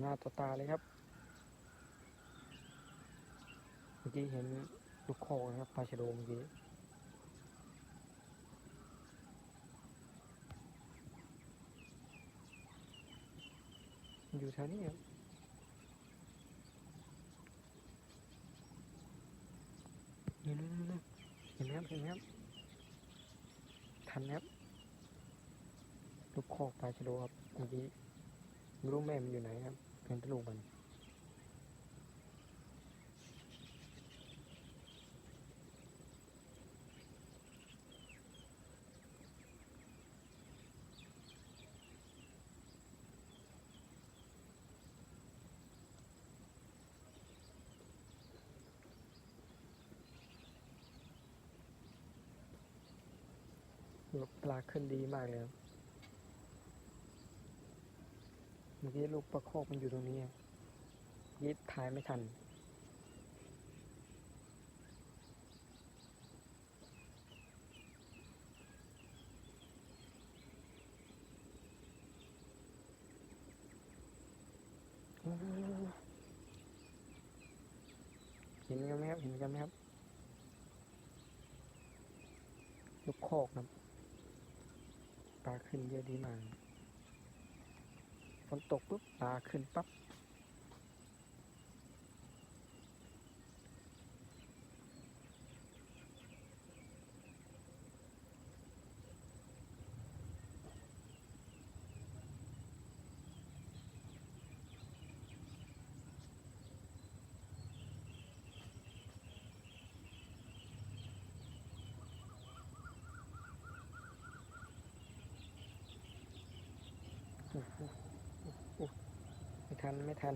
หน้าต่อตาเลยครับ เมื่อกี้เห็นลูกโคกนะครับปลาชะโดเมื่อกี้อยู่แถวนี้ครับนี่นู่นนู่นนู่นเห็นไหมครับเห็นไหมครับทันไหมครับลูกโคกปลาชะโดครับเมื่อกี้ ไม่รู้แม่มันอยู่ไหนครับเป็นแตลูกมันปลาขึ้นดีมากเลยครับเมื่อกี้ลูกปลาโคกมันอยู่ตรงนี้ครับเมื่อกี้ถ่ายไม่ทัน เห็นกันไหมครับ เห็นกันไหมครับ ลูกโคกครับปลาขึ้นเยอะดีมาก นตกปุ๊บปลาขึ้นปั๊บ โอ้โหโอ้โหไม่ ทันไม่ทัน